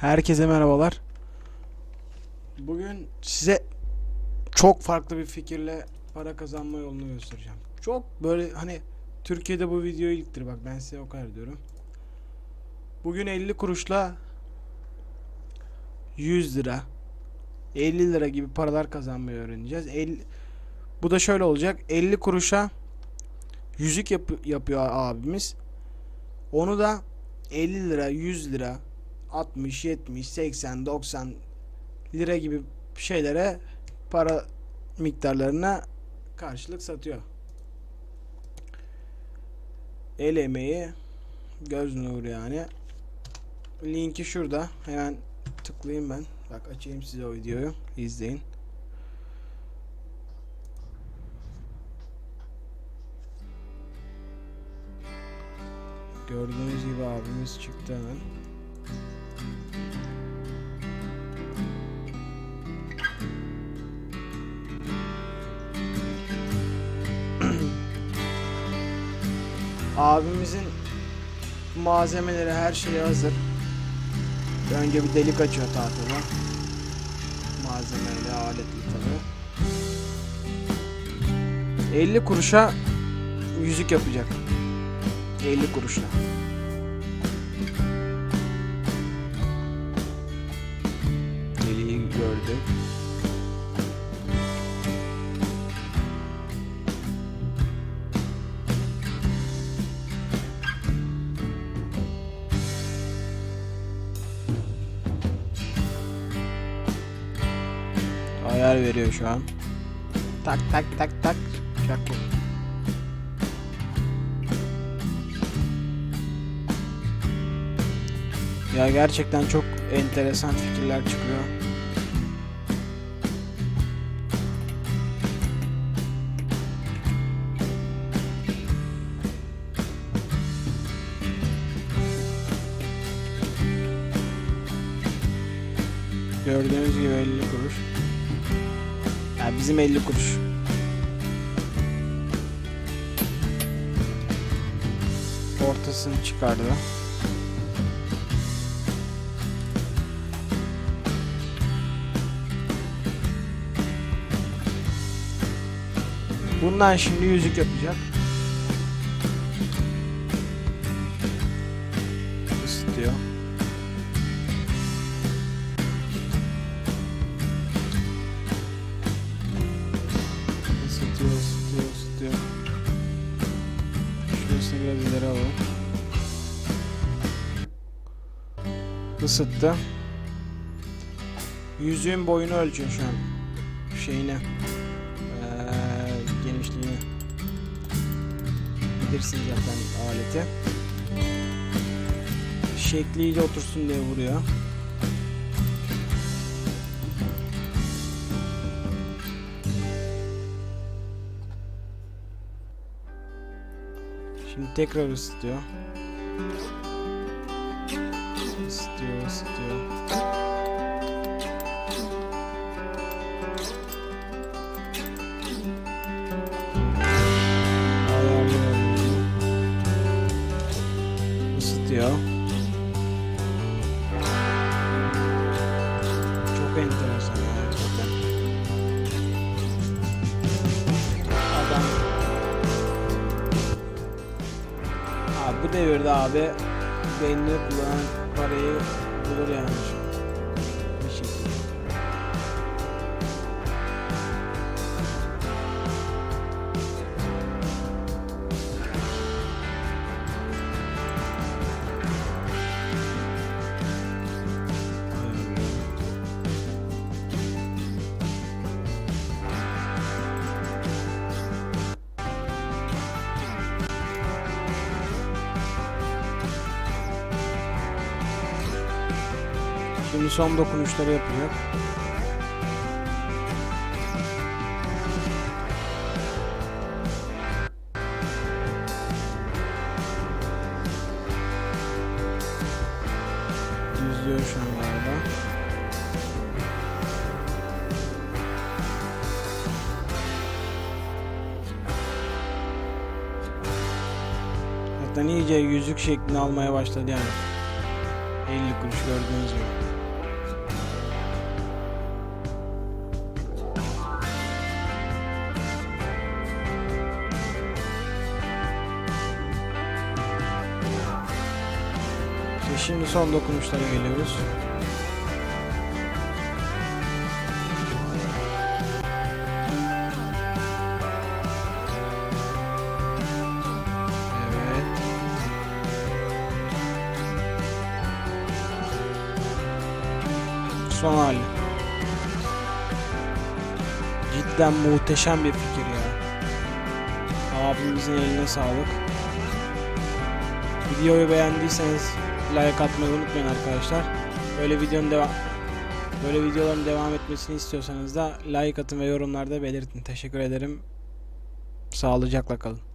Herkese merhabalar. Bugün size çok farklı bir fikirle para kazanma yolunu göstereceğim. Çok böyle hani Türkiye'de bu video ilktir bak ben size o kadar diyorum. Bugün 50 kuruşla 100 lira 50 lira gibi paralar kazanmayı öğreneceğiz. 50, bu da şöyle olacak. 50 kuruşa yüzük yap- yapıyor abimiz. Onu da 50 lira, 100 lira, 60, 70, 80, 90 lira gibi şeylere para miktarlarına karşılık satıyor. El emeği, göz nuru yani. Linki şurada. Hemen tıklayayım ben. Bak açayım size o videoyu. izleyin. Gördüğünüz gibi abimiz çıktı hemen. Abimizin malzemeleri her şeyi hazır. Önce bir delik açıyor tahtada. Malzemeyle aletli tabi. 50 kuruşa yüzük yapacak. 50 kuruşla. Ayar veriyor şu an. Tak tak tak tak. Çak. Ya gerçekten çok enteresan fikirler çıkıyor. Gördüğünüz gibi 50 kuruş. Bizim 50 kuruş. Ortasını çıkardı. Bundan şimdi yüzük yapacak. Isıttı. Yüzüğün boyunu ölçüyor şu an. Şeyine. Eee, genişliğini. Bilirsiniz zaten aleti. Şekli iyice otursun diye vuruyor. Şimdi tekrar ısıtıyor. Isıtıyor. Ayarlıyor. Isıtıyor. Çok enteresan gerçekten. Adam Abi bu devirde abi beynini kullanan parayı bulur yani. Şimdi son dokunuşları yapacak. Düzlüyor şu an galiba. Zaten iyice yüzük şeklini almaya başladı yani. 50 kuruş gördüğünüz gibi. Şimdi son dokunuşlara geliyoruz. Evet. Son hali. Cidden muhteşem bir fikir ya. Abimizin eline sağlık. Videoyu beğendiyseniz like atmayı unutmayın arkadaşlar. Böyle videonun devam Böyle videoların devam etmesini istiyorsanız da like atın ve yorumlarda belirtin. Teşekkür ederim. Sağlıcakla kalın.